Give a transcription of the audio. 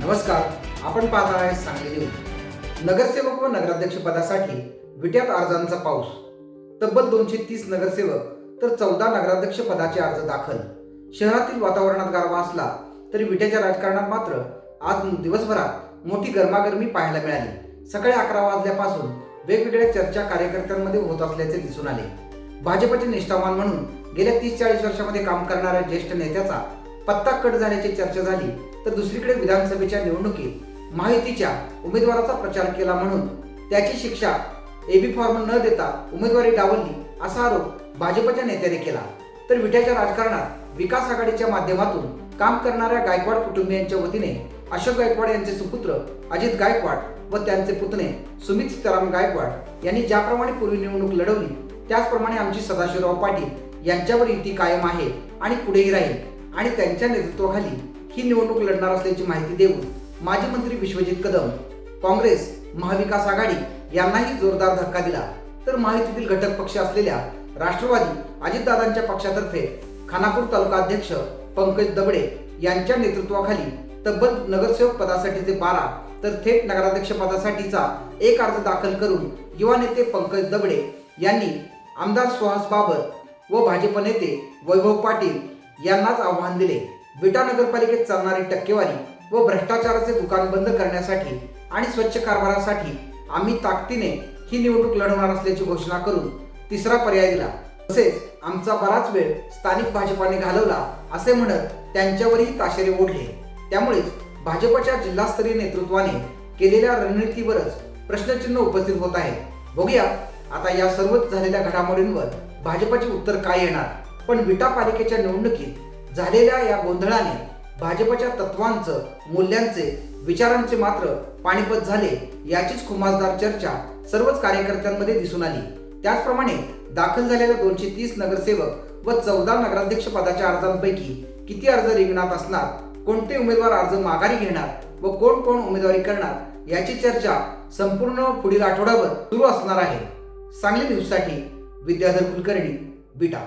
नमस्कार आपण पाहत आहे सांगली न्यूज. नगरसेवक व नगराध्यक्ष पदासाठी विट्यात अर्जांचा पाऊस. तब्बल दोनशे तीस नगरसेवक तर चौदा नगराध्यक्ष पदाचे अर्ज दाखल. शहरातील वातावरणात गारवा असला तरी विट्याच्या राजकारणात मात्र आज दिवसभरात मोठी गरमागरमी पाहायला मिळाली. सकाळी अकरा वाजल्यापासून वेगवेगळ्या चर्चा कार्यकर्त्यांमध्ये होत असल्याचे दिसून आले. भाजपचे निष्ठावान म्हणून गेल्या तीस चाळीस वर्षामध्ये काम करणाऱ्या ज्येष्ठ नेत्याचा पत्ता कट झाल्याची चर्चा झाली तर दुसरीकडे विधानसभेच्या निवडणुकीत माहितीच्या उमेदवाराचा प्रचार केला म्हणून त्याची शिक्षा एबी फॉर्म न देता उमेदवारी डावलली असा आरोप भाजपच्या नेत्याने केला. तर विठ्याच्या राजकारणात विकास आघाडीच्या माध्यमातून काम करणाऱ्या गायकवाड कुटुंबियांच्या वतीने अशोक गायकवाड यांचे सुपुत्र अजित गायकवाड व त्यांचे पुतणे सुमित सीताराम गायकवाड यांनी ज्याप्रमाणे पूर्वी निवडणूक लढवली त्याचप्रमाणे आमची सदाशिवराव पाटील यांच्यावर युती कायम आहे आणि पुढेही राहील. आणि त्यांच्या नेतृत्वाखाली ही निवडणूक लढणार असल्याची माहिती देऊन माजी मंत्री विश्वजित कदम काँग्रेस महाविकास आघाडी यांनाही जोरदार धक्का दिला. तर महायुतीतील घटक पक्ष असलेल्या राष्ट्रवादी अजितदादांच्या पक्षातर्फे खानापूर तालुका अध्यक्ष पंकज दबडे यांच्या नेतृत्वाखाली तब्बल नगरसेवक पदासाठीचे बारा तर थेट नगराध्यक्ष पदासाठीचा एक अर्ज दाखल करून युवा नेते पंकज दबडे यांनी आमदार सुहास बाबर व भाजप नेते वैभव पाटील यांनाच आव्हान दिले. विटा नगरपालिकेत चालणारी टक्केवारी व भ्रष्टाचाराचे दुकान बंद करण्यासाठी आणि स्वच्छ कारभारासाठी आम्ही ताकदीने ही निवडणूक लढवणार असल्याची घोषणा करून तिसरा पर्याय दिला. तसेच आमचा बराच वेळ स्थानिक भाजपाने घालवला असे म्हणत त्यांच्यावरही ताशेरे ओढले. त्यामुळेच भाजपच्या जिल्हास्तरीय नेतृत्वाने केलेल्या रणनीतीवरच प्रश्नचिन्ह उपस्थित होत आहे. बघूया आता या सर्वच झालेल्या घडामोडींवर भाजपचे उत्तर काय येणार? पण विटा पालिकेच्या निवडणुकीत झालेल्या या गोंधळाने भाजपच्या तत्वांचं मूल्यांचे विचारांचे मात्र पाणीपत झाले याचीच खुमासदार चर्चा सर्वच कार्यकर्त्यांमध्ये दिसून आली. त्याचप्रमाणे दाखल झालेल्या दोनशे तीस नगरसेवक व चौदा नगराध्यक्ष पदाच्या अर्जांपैकी किती अर्ज रिंगणात असणार कोणते उमेदवार अर्ज माघारी घेणार व कोण कोण उमेदवारी करणार याची चर्चा संपूर्ण पुढील आठवड्यावर सुरू असणार आहे. सांगली न्यूजसाठी विद्याधर कुलकर्णी बिटा